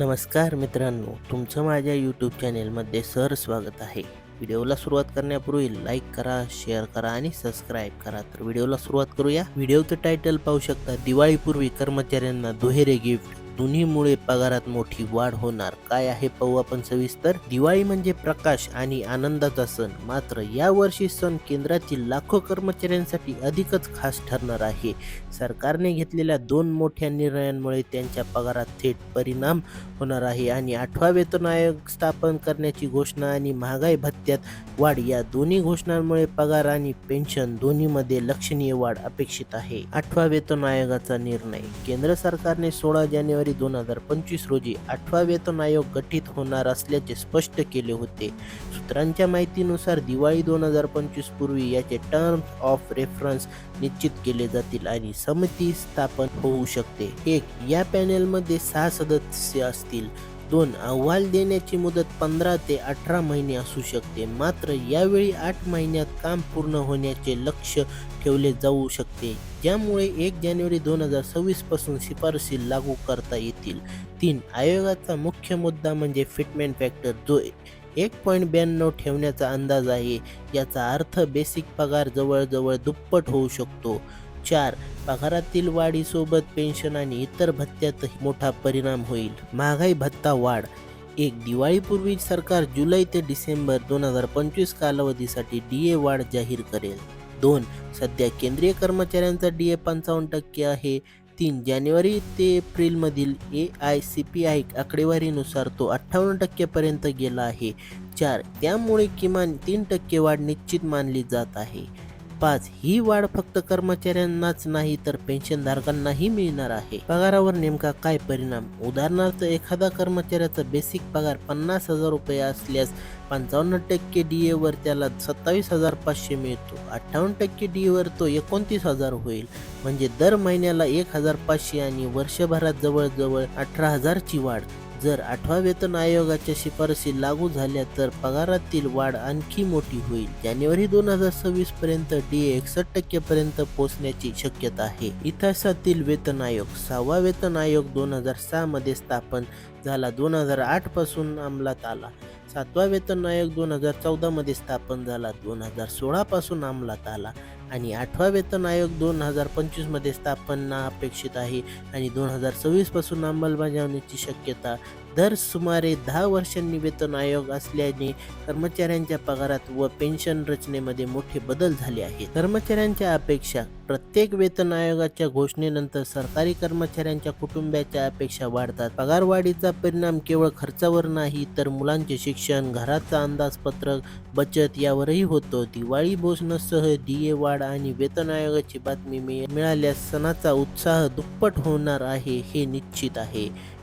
नमस्कार मित्रांनो तुमचं माझ्या यूट्यूब चॅनेलमध्ये सर स्वागत आहे. व्हिडिओला सुरुवात करण्यापूर्वी लाईक करा शेअर करा आणि सबस्क्राईब करा. तर व्हिडिओला सुरुवात करूया. व्हिडिओचं टायटल पाहू शकता दिवाळीपूर्वी कर्मचाऱ्यांना दुहेरे गिफ्ट दोन्हीमुळे पगारात मोठी वाढ होणार. काय आहे पाहू आपण सविस्तर. दिवाळी म्हणजे प्रकाश आणि आनंदाचा सण. मात्र या वर्षी सण केंद्रातील लाखो कर्मचाऱ्यांसाठी अधिकच खास ठरणार आहे. सरकारने घेतलेल्या दोन मोठ्या निर्णयांमुळे त्यांच्या पगारात थेट परिणाम होणार आहे आणि आठवा वेतन आयोग स्थापन करण्याची घोषणा आणि महागाई भत्त्यात वाढ या दोन्ही घोषणांमुळे पगार आणि पेन्शन दोन्हीमध्ये लक्षणीय वाढ अपेक्षित आहे. आठवा वेतन आयोगाचा निर्णय. केंद्र सरकारने सोळा जानेवारी दोन हजार पंचवीस रोजी आठवा वेतन आयोग गठीत होणार असल्याचे स्पष्ट केले होते. सूत्रांच्या माहितीनुसार दिवाळी दोन हजार पंचवीस पूर्वी याचे टर्म्स ऑफ रेफरन्स निश्चित केले जातील आणि समिती स्थापन होऊ शकते. एक या पॅनेलमध्ये सहा सदस्य असतील. दोन अहवाल देण्याची मुदत पंधरा ते अठरा महिने असू शकते. मात्र यावेळी आठ महिन्यात काम पूर्ण होण्याचे लक्ष ठेवले जाऊ शकते. ज्यामुळे एक जानेवारी दोन हजार सव्वीसपासून शिफारसी लागू करता येतील. तीन आयोगाचा मुख्य मुद्दा म्हणजे फिटमेंट फॅक्टर. जो एक पॉईंट ब्याण्णव ठेवण्याचा अंदाज आहे याचा अर्थ बेसिक पगार जवळजवळ दुप्पट होऊ शकतो. चार. पगारातील वाढीसोबत पेन्शन आणि इतर भत्त्यातही मोठा परिणाम होईल. महागाई भत्ता वाढ. एक दिवाळीपूर्वी सरकार जुलै ते डिसेंबर दोन हजार पंचवीस कालावधीसाठी डी ए वाढ जाहीर करेल. दोन सध्या केंद्रीय कर्मचाऱ्यांचा डी ए पंचावन्न टक्के आहे. तीन जानेवारी ते एप्रिलमधील A I C P I आकडेवारीनुसार तो अठ्ठावन्न टक्केपर्यंत गेला आहे. चार त्यामुळे किमान तीन टक्के वाढ निश्चित मानली जात आहे. पाच ही वाढ फक्त कर्मचाऱ्यांनाच नाही तर पेन्शनधारकांनाही मिळणार आहे. पगारावर नेमका काय परिणाम? उदाहरणार्थ एखादा कर्मचाऱ्याचा बेसिक पगार पन्नास हजार रुपये असल्यास पंचावन्न टक्के डी एवर त्याला सत्तावीस हजार पाचशे मिळतो. अठ्ठावन्न टक्के डी वर तो एकोणतीस हजार होईल. म्हणजे दर महिन्याला एक हजार पाचशे आणि वर्षभरात जवळजवळ अठरा हजारची वाढ. जर आठवा वेतन आयोगाच्या शिफारसी लागू झाल्या तर पगारातील वाढ आणखी मोठी होईल. जानेवारी दोन हजार सव्वीस पर्यंत डी एकसष्ट टक्केपर्यंत पोहोचण्याची शक्यता आहे. इतिहासातील वेतन आयोग सहावा वेतन आयोग दोन हजार सहा मध्ये स्थापन झाला. दोन हजार आठपासून अंमलात आला. सातवा वेतन आयोग दोन हजार चौदा मध्ये स्थापन झाला. दोन हजार सोळा पासून अंमलात आला. आणि आठवा वेतन आयोग दोन हजार पंचवीसमध्ये स्थापना अपेक्षित आहे आणि दोन हजार सव्वीसपासून अंमलबजावणीची शक्यता दर सुमारे दहा वर्षांनी वेतन आयोग असल्याने कर्मचाऱ्यांच्या पगारात व पेन्शन रचनेमध्ये मोठे बदल झाले आहेत. कर्मचाऱ्यांच्या अपेक्षा प्रत्येक वेतन आयोगाच्या घोषणेनंतर सरकारी कर्मचाऱ्यांच्या कुटुंबाच्या अपेक्षा वाढतात. पगारवाढीचा परिणाम केवळ खर्चावर नाही तर मुलांचे शिक्षण घराचा अंदाजपत्रक बचत यावरही होतो. दिवाळी बोसनसह डीए वाढ आणि वेतन आयोगाची बातमी मिळाल्यास सणाचा उत्साह दुप्पट होणार आहे हे निश्चित आहे.